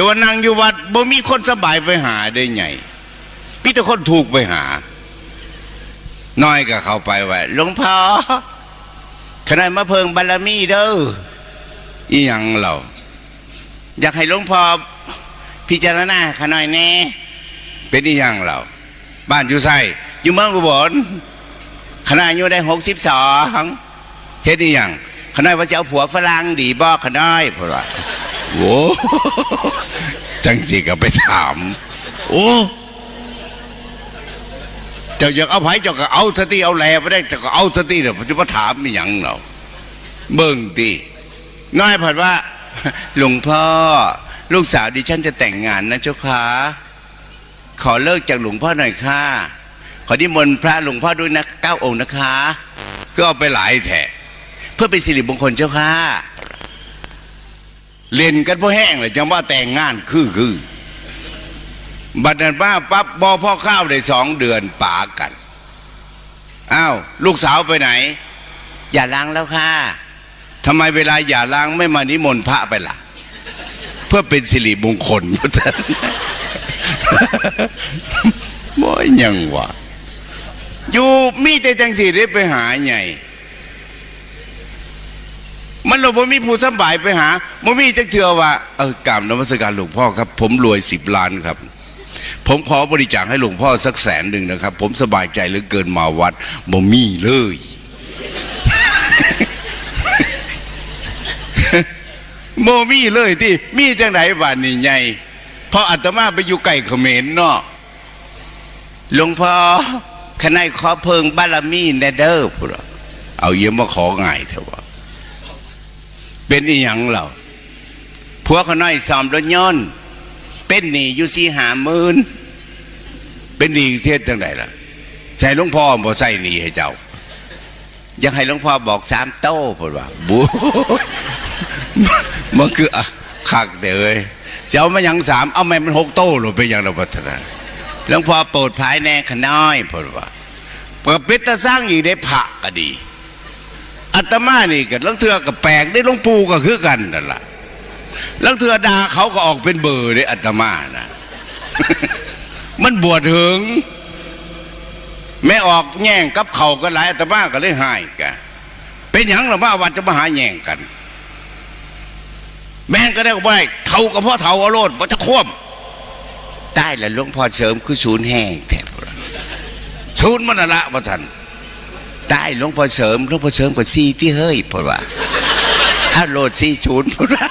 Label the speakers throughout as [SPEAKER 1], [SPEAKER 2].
[SPEAKER 1] จะว่านั่งอยู่วัดบ่มีคนสบายไปหาได้ไงพี่แต่คนถูกไปหา น้อยก็เข้าไปว่าหลวงพ่อขณะมาเพิงบารมีเด้ออีหยังเราอยากให้หลวงพ่อพิจารณาขน่อยแน่ เป็นอีหยังเราบ้านอยู่ไสอยู่เมืองอุบลขณะอายุได้หกสิบสองเฮ็ดอีหยังขน้อยว่าจะเอาผัวฝรั่งดีบ่ขน้อยพราะว่า โอ้จังสิก็ไปถาม โอ้เจ้าอยากเอาไผเจ้าก็เอาสติเอาแลไปได้เจ้าก็เอาสติเดี๋ยวผมจะมาถามมีหยังเราเบิ่งดิน้อยผัดว่า หลวงพ่อ ลูกสาวดิฉันจะแต่งงานนะเจ้าค่ะขอเลิกจากหลวงพ่อหน่อยค่ะ ขอนิมนต์พระหลวงพ่อด้วยนะเก้าองค์นะคะ ก็เอาไปหลายแถะเพื่อเป็นสิริมงคลเจ้าค่ะ เล่นกันพอแห้งเลยจังว่าแต่งงานคือคือบัดนั้นป้าปั๊บบอพ่อข้าวได้สองเดือนป่ากันอ้าวลูกสาวไปไหน อย่าล้างแล้วค่ะทำไมเวลาอย่าล้างไม่มานิมนต์พระไปล่ะ เพื่อเป็นสิริมงคลพุทธนบ่ยังวะอยู่มีแต่จังสีได้ไปหาไง มันเราบ่มีผู้สำบายไปหาบ่มีจักเทื่อว่าเออกรรมนมัสการหลวงพ่อครับ ผมรวยสิบล้านครับ ผมขอบริจาคให้หลวงพ่อสักแสนหนึ่งนะครับ ผมสบายใจเหลือเกินมาวัดบ่มีเลยบ่มีเลยที่มีจังไหนบ้านนี่ไงเพราะอาตมาไปอยู่ไก่เขมรเนาะหลวงพ่อขนายขอเพิงบารมีแนเด้อพุ่นเอาเยี่ยมมาของ่ายเถอะวะ เป็นอีหยังเราพวกเขาน้อยสอมรถยนต์เป็นหนี้อยู่สี่หาหมื่นเป็นหนี้เสียจังไดล่ะใช่หลวงพ่อบ่ใส่หนี้ให้เจ้ายากให้หลวงพ่อบอกสามโต้พูดว่าบูมันคืออะคักเด้อเอ้ามาหยังสามเอาแม่มันหกโต้หรือไปยังเราพัฒนาหลวงพ่อโปรดภายแน่ขน้อยพูดว่าเปิดป็ดตาสร้างอีกได้ผักก็ดี อาตมานี่กับลังเทือกับแปลกได้ลงปูก็คือกันนั่นแหละลังเทือดาเขาก็ออกเป็นเบอร์ได้อาตมานะมันบวชถึงแม่ออกแย่งกับเขากันหลายอาตมาก็เลยหายกันเป็นอย่างหรือว่าวันจะมาหาแย่งกัน แม่งก็ได้ก็ได้เขากับพ่อเถาอโลดว่าจะควบได้แหละหลวงพ่อเสริมคือศูนย์แห้งแทบศูนย์มันละว่าท่าน ได้หลวงพ่อเสริมหลวงพ่อเสริมกว่าซีที่เฮ้ยพราะว่าถ้าโหลดซีศูนย์พราะว่า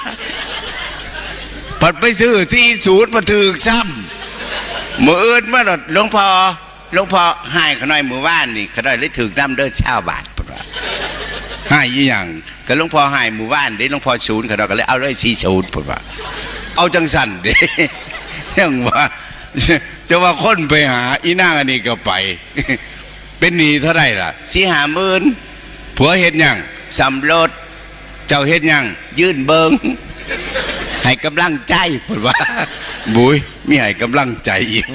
[SPEAKER 1] ปัดไปซื้อซีศูนย์มาถือซ้ำมืออื่นมาหลดหลวงพ่อหลวงพ่อให้ขน้อยมือว่านนี่ขน้อยเลยถือน้ำเด้อเช้าบาทพราะว่าให้ยี่หยังก็หลวงพ่อให้มือว่านเด้หลวงพ่อศูนย์ขน้อยก็เลยเอาเลยซีศูนย์พราะว่าเอาจังสันเด้ยังว่าจะว่าคนไปหาอีนางอันนี้ก็ไป เป็นหนี้เท่าไหร่ล่ะสี่หาหมื่นผัวเฮ็ดหยังสำรถเจ้าเฮ็ดหยังยื่นเบิงให้กำลังใจพูดว่า บุยมีให้กำลังใจอีก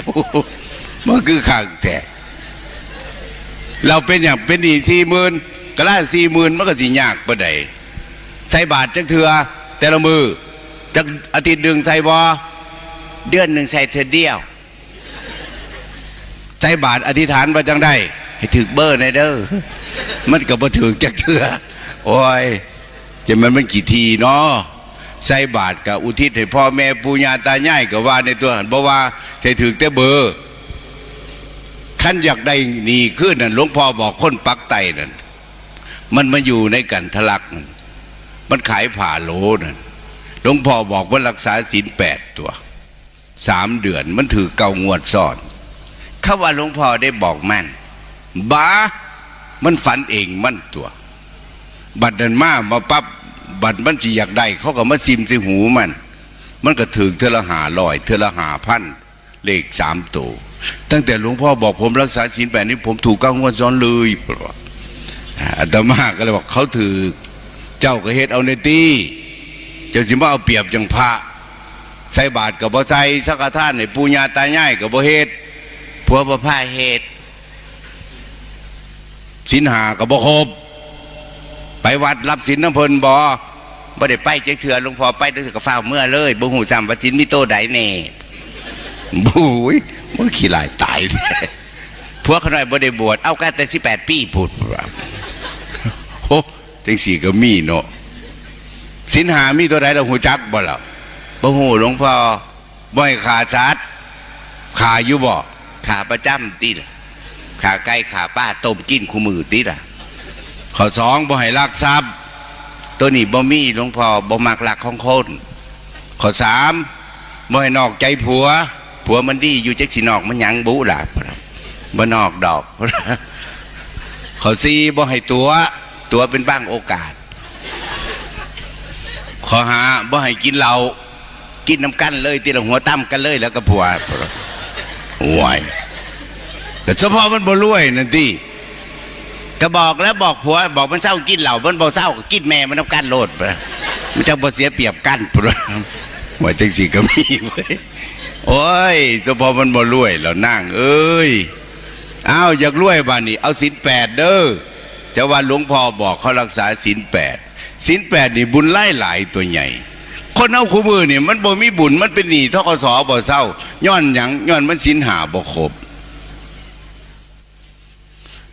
[SPEAKER 1] มันคือข้างแต่เราเป็นอย่างเป็นหนี้สี่หมื่นก็ล่าสี่หมื่นมันก็สิยากปะใดใส่บาทจักเถือแต่ละมือจักอาทิตย์หนึ่งใส่บอเดือนหนึ่งใส่เธอเดียว ใจบาทอธิษฐานว่าจังได้ ให้ถึกเบอร์ในเด้อมันก็บ่ถึกจักเถื่อโอ้ยจะมันมันกี่ทีเนาะใส่บาทกับอุทิศให้พ่อแม่ปู่ย่าตายายก็ว่าในตัวหันบ่ว่าใช่ถึกแต่เบอร์ขันอยากได้หนีขึ้นนั่นหลวงพ่อบอกคนปักไตนั่นมันมาอยู่ในกันทะลักนั่นมันขายผ่าโลนั่นหลวงพ่อบอกว่ารักษาศีลแปดตัวสามเดือนมันถือเกางวดซอนเขาว่าหลวงพ่อได้บอกแม่น บ้ามันฝันเองมันตัว บัดนันมามาปั๊บบัดมันจีอยากได้เขาก็มาซิมใส่หูมัน มันก็ถึงเทละหาลอยเทละหาพันเลขสามตัวตั้งแต่หลวงพ่อบอกผมรักษาศีลแปดนี้ผมถูกก้างวดซ้อนเลยเพราะว่าอาตมาก็เลยบอกเขาถือเจ้าก็เฮ็ดเอาในตีเจ้าสิมาเอาเปรียบจังพระ ใส่บาทกับบ่ใส่สักกะท่านในปูญาตาย่ายกับบ่เฮ็ดผัวบ่พาเหตุ สินหากับบครบไปวัดรับสินน้ำเพลินบ่บ่ได้ไปจักเถื่อหลวงพ่อไปตั้งแต่กฟ้าเมื่อเลยบ่หูซ้ำว่าสินมีโตใดแน่บุ้ยมันขี้ลายตายพวกขน้อยบ่ได้บวชเอากันแต่18ปีพูดโอ้จังสี่ก็มีเนาะสินหามีตัวใดเราหูจักบ่ล่ะบ่หูหลวงพ่อบ่ให้ขาสัตว์ขาอยู่บ่ขาประจำติล่ะ ขาไก่ขาป้าต้มกินคู่มือติล่ะข้อสองบ่ให้ลักทรัพย์ ตัวนี้บ่มีหลวงพ่อบ่มักหลักของคนข้อสามบ่ให้นอกใจผัว ผัวมันดีอยู่จักสินอกมันยังบุล่ะบ่นอกดอกข้อสี่บ่ให้ตัว ตัวเป็นบ้างโอกาสข้อห้าบ่ให้กินเหล้ากินน้ำกันเลยตีละหัวตั้มกันเลยแล้วก็ผัวโอ้ย แต่เฉพาะมันบ่รวยนั่นที่ก็บอกแล้วบอกผัว บอกมันเศร้ากินเหล่ามันบอกเศร้ากินแม่มันน้ำกันโลดไปมันจะบ่เสียเปรียบกันปะว่าจังสีก็มีเว้ยโอ้ยสพอมันบ่รวยแล้วนั่ง เอ้ยอ้าวอยากรวยบ้านนี้ เอาศีลแปดเด้อจะว่าหลวงพ่อบอกเขารักษาศีลแปดศีลแปดนี่บุญไล่หลายตัวใหญ่ คนเอาคู่มือเนี่ยมันบ่มีบุญมันเป็นหนี้ทกสบ่เศร้าย้อนหยังย้อนมันศีลหาบ่ครบ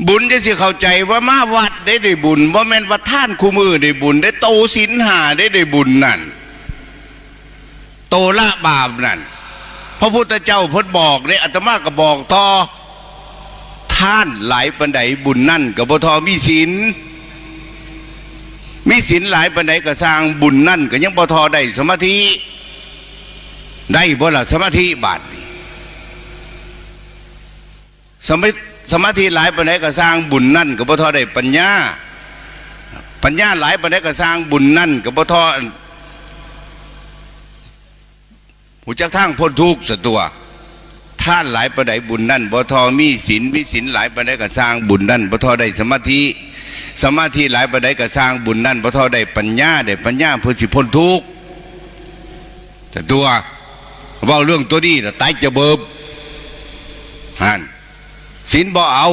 [SPEAKER 1] บุญจะสิเข้าใจว่ามาวัดได้ได้บุญว่าแม่นว่าท่านคู่มือได้บุญ ได้โตศีลหาได้ได้บุญนั่น โตละบาปนั่นพระพุทธเจ้าพิ่นบอกเลยอาตมาก็บอกต่อท่านหลายปันไดบุญนั่นกับบ่ทอมีศีลมีศีลหลายปันไดก็สร้างบุญนั่นก็ยังบ่ทอได้สมาธิ ได้บ่ละสมาธิบาทนี่สมัย สมาธิหลายปันไดก็สร้างบุญนั่นก็บ่ทอได้ปัญญา ปัญญาหลายปันไดก็สร้างบุญนั่นก็บ่ทอหูจักทางพ้นทุกข์สตัวท่านหลายปันไดบุญนั่นบ่ทอมีศีลมีศีลหลายปันไดก็สร้างบุญนั่นบ่ทอได้สมาธิสมาธิหลายปันไดก็สร้างบุญนั่นบ่ทอได้ปัญญาได้ปัญญาเพื่อสิพ้นทุกข์แต่ตัวว่าเรื่องตัวนี้น่ตายจะเบิบฮัน ศีลบ่เอา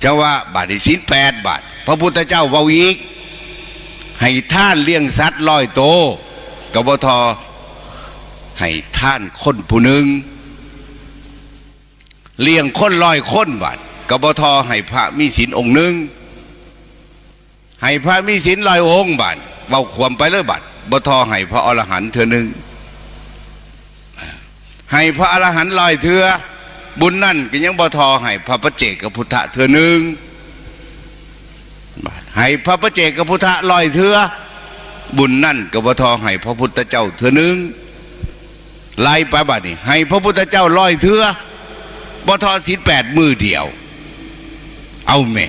[SPEAKER 1] เจ้าว่าบาทศีลแปดบาท พระพุทธเจ้าเว่าอีก ให้ท่านเลี้ยงสัตว์ลอยโตกบทให้ท่านคนผู้หนึ่งเลี้ยงคนลอยคนบาทกบทให้พระมีศีลองค์หนึ่งให้พระมีศีลลอยองค์บาทเบาขวมไปเลยบาทบทให้พระอรหันต์เธอหนึ่งให้พระอรหันต์ลอยเถือ บุญนั่นก็ยังบ่ทอให้พระประเจกกับพุทธะเถือหนึ่งให้พระประเจกกับพุทธะลอยเถือบุญนั่นก็บ่ทอให้พระพุทธเจ้าเถือหนึ่งไล่ไปบัดนี้ให้พระพุทธเจ้าลอยเถือบ่ทอศีลแปดมือเดียว เอาแม่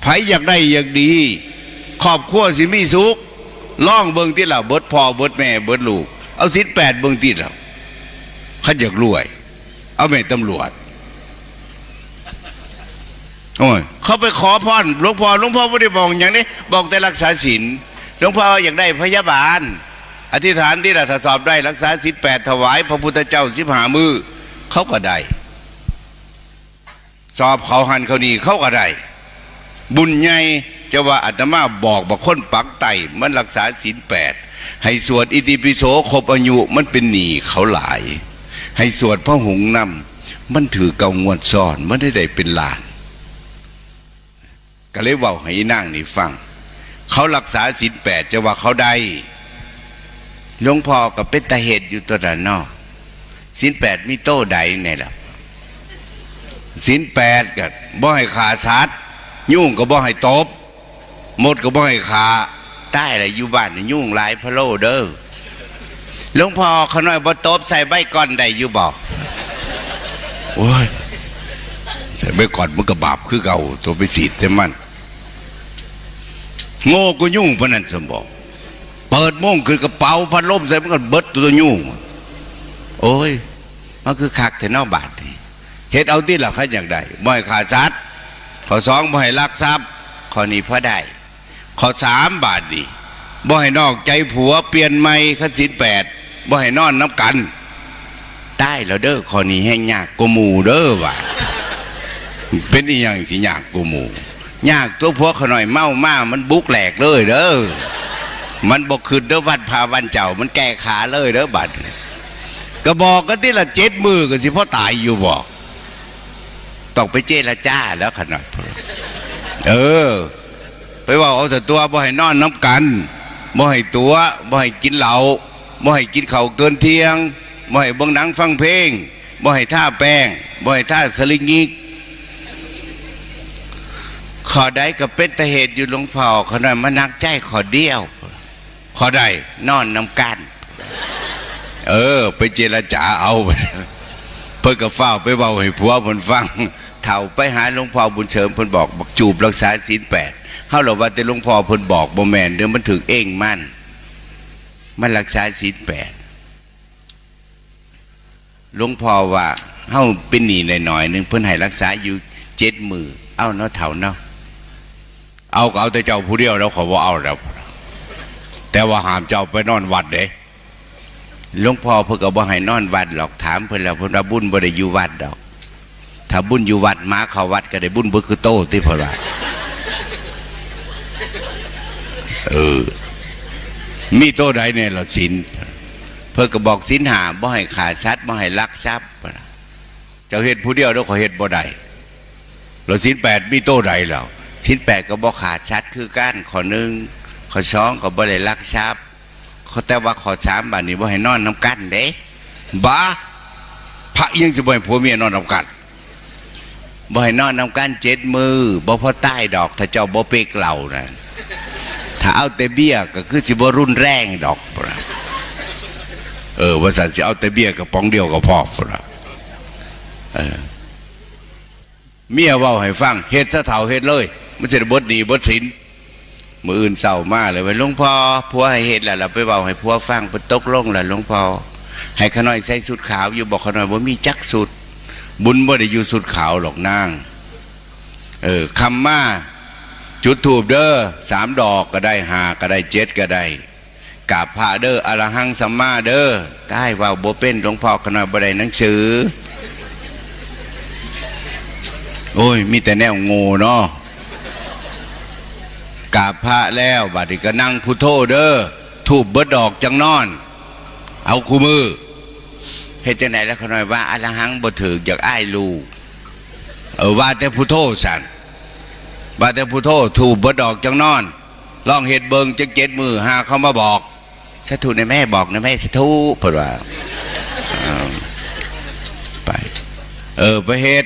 [SPEAKER 1] ไผอยากได้อยากดีครอบครัวสิมีสุขล่องเบิ่งที่ละเบิดพ่อเบิดแม่เบิดลูก เอาศีลแปดเบิ่งที่ละขันอยากรวย เอาแม่ตำรวจโอ้ยเขาไปขอพรหลวงพ่อหลวงพ่อไม่ได้บอกอย่างนี้ บอกแต่รักษาศีลหลวงพ่ออยากได้พยาบาล อธิษฐานที่เราสอบได้รักษาศีลแปดถวาย พระพุทธเจ้าสิบหามือเขาก็ได้ สอบเขาหันเขานี่เขาก็ได้ บุญใหญ่จะว่าอาตมาบอกบอกคนปักไตมันรักษาศีลแปดให้สวดอิติปิโสครบอายุมันเป็นหนีเขาหลาย ให้สวดพระหงนำมันถือเกางวดซ่อนมันได้ได้เป็นลาน ก็เลยเว่าให้นั่งนี่ฟัง เขารักษาศีลแปดจะว่าเขาได้หลวงพ่อก็เป็นตาเหตุอยู่ตัวด้านนอกศีลแปดมีโต้ใดเนี่ยล่ะศีลแปดก็บ่ให้ขาสัตว์ยุ่งก็บ่ให้ตบหมดก็บ่ให้ขาใต้อะไรอยู่บ้านนี่ยุ่งหลายพะโลเด้อ หลวงพ่อเขาน้อยบ่ตบใส่ใบก้อนได้อยู่บอกโอ้ยใส่ใบก่อนมันก็บาปคือเก่าตัวไปสีดแต่มันโง่ก็ยุ่งพนันสมบอกเปิดม่งคือกระเป๋าพัดลมใส่มันก็เบิดตัวยุ่ง โอ้ยมันคือคักแต่นอกบาทเฮ็ดเอาที่หลักขันอย่างใดบ่ให้ขาดซัดข้อสองบ่ให้ลักทรัพย์ข้อนี้พอได้ข้อสามบาทดีบ่ให้นอกใจผัวเปลี่ยนไม่ขั้นสินแปด บ่ให้นอนน้ำกัน ได้แล้วเด้อข้อนี้แห้งยากกว่าหมูเด้อว่ะเป็นอีหยังสิยากกูหมูยากตัวพวกเขาหน่อยเมามามันบุกแหลกเลยเด้อมันบอกคืนเด้อวันพาวันเจ้า มันแก้ขาเลยเด้อบัดก็บอกกันที่ละเจ็ดมือกันสิพ่อตายอยู่บอกต้องไปเจรจาแล้วขนาดเออ ไปว่าเอาแต่ตัวบ่ให้นอนน้ำกันบ่ให้ตัวบ่ให้กินเหล้า บ่ให้กินข้าวเกินเที่ยงบ่ให้เบิ่งหนังฟังเพลงบ่ให้ท่าแป้งบ่ให้ท่าสลิงยิกขอได้ก็เป็นตะเหตุอยู่หลวงพ่อขอหน่อยมานักใจขอเดียว ขอได้นอนน้ำกันเออ ไปเจรจาเอาเพื่อกับเฝ้าไปเบาให้ผัวเพิ่นฟังเถ่าไปหาหลวงพ่อบุญเสริมเพิ่นบอกบอกจูบรักษาศีลแปดเฮาเราว่าแต่หลวงพ่อเพิ่นบอกบ่แมนเดี๋ยวมันถึงเองมั่น มันรักษาศีลแปดหลวงพ่อว่าเฮาเป็นหนี้หน่อยๆหนึ่งเพิ่อนให้รักษาอยู่เจ็ดมือเอ้าเนาะเถ่าเนาะเอาก็เอาแต่เจ้าผู้เดียวแล้วขอบ่าเอาแล้วแต่ว่าหามเจ้าไปนอนวัดเด้หลวงพ่อเพิ่นก็บ่ให้นอนวัดหรอกถามเพิ่อนแล้วเพิ่อนว่าบุญบ่ได้อยู่วัดดอก ถ้าบุญอยู่วัดมาเข้าวัดก็ได้บุญบ่คือโตที่เพิ่นว่าเออ มีโตใดเนี่ยเราศีลเพิ่นก็บอกศีลหาบ่ให้ขาดทรัพย์บ่ให้ลักทรัพย์เจ้าเฮ็ดผู้เดียวแล้วขอเฮ็ดบ่ได้เราศีลแปดมีโตใดแล้วศีลแปดก็บ่ขาดทรัพย์คือกันขอหนึ่งขอสองก็บ่ได้ลักทรัพย์ขอแต่ว่าขอสามบัดนี้บ่ให้นอนนํกันเด้บ้าพระยังสิบ่ให้ผัวเมียนอนนํกันบ่ให้นอนน้ำกันเจ็ดมือบ่พอใต้ดอกถ้าเจ้าบ่เปกเหล่านะ ถ้าเอาแต่เบี้ยก็คือสิบรุนแรงดอกพุ่นน่ะเออว่าสันสิเอาแต่เบี้ยกับป๋องเดียวก็พอพุ่นน่ะเออเมียเว้าให้ฟังเฮ็ดซะเฒ่าเฮ็ดเลย มันสิได้เบดหนีบดสินมืออื่นเศร้ามากเลยว่าหลวงพ่อผัวให้เฮ็ดแล้วเราไปเว้าให้ผัวฟังเพิ่นตกลงแล้วหลวงพ่อให้ขน้อยใส่สุดขาว อยู่บอกขน้อยบ่ามีจักสุด บุญบ่ได้อยู่สุดขาวหรอกนาง เออคำมา จุดถูบเด้อสามดอกก็ได้หาก็ได้เจ็ดก็ได้กาบพระเด้ออรหังสัมมาเด้อได้ว่าบ่เป็นหลวงพ่อขนาดบ่ไดหนังสือ โอ้ย มีแต่แนวโง่เนาะกาบพระแล้วบัดนี้ก็นั่งพุทโธเด้อถูบเบิดดอกจังนอน เอาคู่มือเฮ็ดจังไดแล้วขน่อยว่าอรหังบ่ถึกจากอ้ายลูกเออว่าแต่พุทโธสั่น ว่าแต่พุทโธถูกบดอกจังนอนลองเฮ็ดเบิงจังเจ็ดมือหาเขามาบอกสาธุในแม่บอกในแม่สาธุเพิ่นว่าเอาไป เออไปเฮ็ด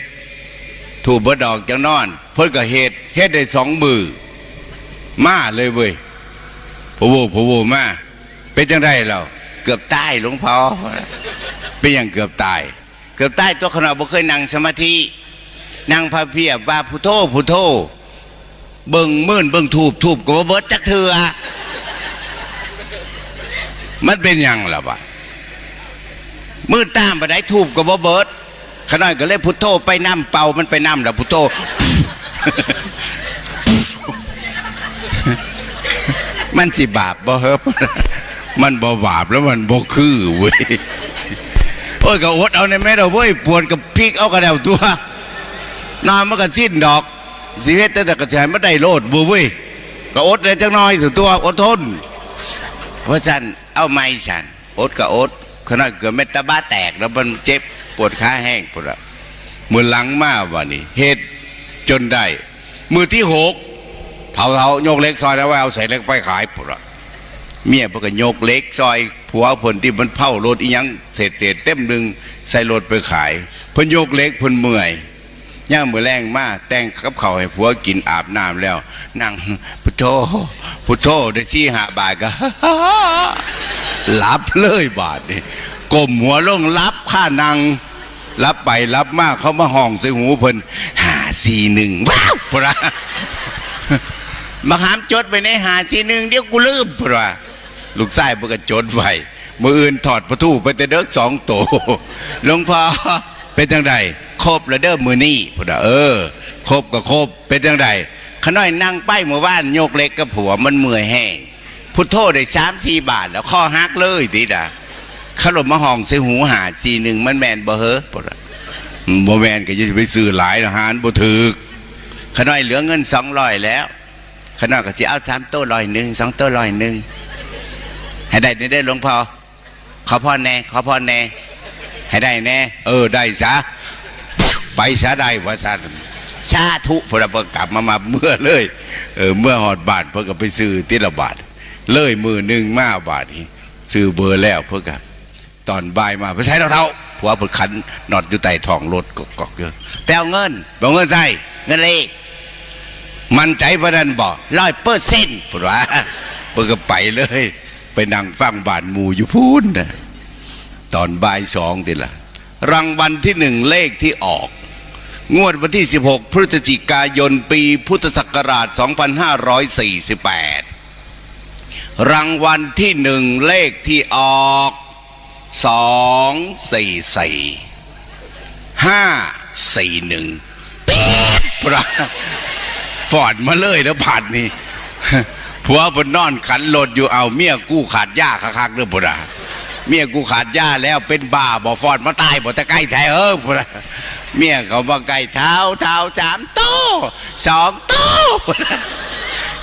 [SPEAKER 1] ถูกบดอกจังนอน เพิ่นก็เฮ็ดเฮ็ดได้สองมือมาเลยเว้ยพะโวพะโวมาเป็นจังไดเราเกือบตายหลวงพ่อเป็นอย่างเกือบตาย เกือบตายตัวขณะบ่เคยนั่งสมาธินั่งพระเพียบว่าพุทโธพุทโธ เบิ่งมื่นเบิ่งทูบทูบก็บ่เบิดจักเถื่อมันเป็นยังล่ะวะมืดตามบ่ได้ทูบก็บ่เบิดขน้อยก็เลยพุทโธไปน้ำเป่ามันไปน้ำล้วพุทโธมันสิบาปบ่เฮิบมันบ่บาปแล้วมันบ่คือเว้ยโอ้ยก็อดเอาในแม่เราเว้ยปวดกับพริกเอากระเดวตัว นอนมันก็สิ้นดอก สิเฮ็ดแต่แต่กระชายไม่ได้โลดบูเว้ยก็อดเลยจังน้อยถึงตัวอดทน เพราะฉันเอาไม้ฉันอดก็อดขนาดเกือบเม็ดตะบ้าแตกแล้วมันเจ็บปวดขาแห้งปวดมือหลังมาวันนี้เฮ็ดจนได้ มือที่หกเท่าเทาๆโยกเล็กซอยแล้วว่าเอาใส่เล็กไปขายปวดเมียพิ่นก็ยกเล็กซอยผัวเพิ่นที่มันเผารถอีหยังเศษเศษเต็มหนึ่งใส่รถไปขายพิ่นยกเล็กพนเมื่อย ย่างมือแรงมากแต่งกับข้าวให้ผัวกินอาบน้ำแล้ว นั่งพุทโธพุทโธได้ชี้หาบาทก็หลับเลยบาทนี่กลมหัวลงรับค่านังรับไปรับมากเขามาห้องใส่หูเพิ่นหาสี่หนึ่งว้าวพระมาหามจดไปในหาสีหนึ่งเดี๋ยวกูลืมพระลูกชายเพิ่นก็จดไว้มืออื่นถอดประตูไปแต่เด็กสองโตหลวงพ่อ เป็นจังไดครบแล้วเด้อมือนี่พุ่นน่ะเออครบก็ครบเป็นจังไดขน้อยนั่งไปเมื่อวานโยกเล็กกับผัวมันเมื่อยแห้งพุทโธได้สามสี่บาท แล้วข้อหักเลยทีดาขลมมาห้องใส่หูหาสี่หนึ่งมันแมนบ่เฮ้อพุ่นน่ะอืมบ่แมนก็จะไปซื้อหลายอาหารบ่ถึกขน้อยเหลือเงินสองร้อยแล้วขน้อยก็สิเอาสามโต้ร้อยหนึ่งสองโต้ร้อยหนึ่งให้ได้ได้หลวงพ่อขอพ่อแน่ขอพ่อแน่ ให้ได้แน่ เออได้ซะไปซะได้ว่าซะสาธุพระเพิ่งกลับมามาเมื่อเลย เออเมื่อหอดบาทเพิ่งก็ไปซื้อติละบาท เลยมือหนึ่งมาบาทนี้ซื้อเบอร์แล้วเพิ่งกับตอนบ่ายมาไปใช้เราเท่าผัวเพิ่งขันนอดอยู่ใต้ท้องรถกอกเยอะแปลเงินแปลเงินใส่เงินเลยมันใจพระนันบอกร้อยเปอร์เซ็นต์ปว่าเพิ่งก็ไปเลย ไปนั่งฟังบานหมูอยู่พูนนะ ตอนบ่ายสองทีละรางวัลที่หนึ่งเลขที่ออก งวดวันที่ 16 พฤศจิกายนปีพุทธศักราช 2548 รางวัลที่หนึ่งเลขที่ออกสองสี่สี่ห้าสี่หนึ่งปี๊ดปราฟอดมาเลยแล้วผ่านนี่ผัวบนนอนขันรถอยู่เอาเมียกู้ขาดหญ้าคักๆเรื่องพุระ เมียกูขาดหญ้าแล้วเป็นบ้าบ่ฟอดมาตายบ่ตะใกล้แท้เออเมียเขาบ่ไก่เท้าเท้าสามโต้สองโต้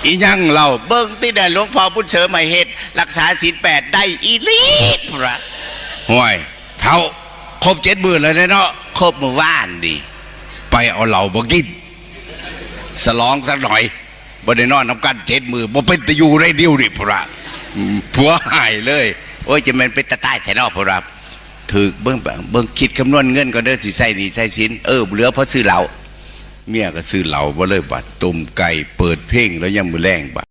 [SPEAKER 1] อียังเราเบิ้งที่ได้หลวงพ่อพุทธเสริมมาเหตุรักษาศีลแปดได้อีลีดพระห่วยเท่าครบเจ็ดหมื่นเลยเนาะครบเมื่อวานดิไปเอาเหล่ามากินสลองสักหน่อยบ่ได้นอนน้ำกันเจ็ดมือบ่เป็นตะยูได้เดียวดิพระผัวหายเลย โอ้ยจะมันเป็นตะใต้แถนอกพระถือเบิ้งเบิ้งคิดคำนวณเงินก็เด้อสิใส่นี่ใส่สินเออเหลือเพราะซื้อเหล่าเมียก็ซื้อเหล่าบ่เลยบัดต้มไก่เปิดเพลงแล้วยังมือแรงบัด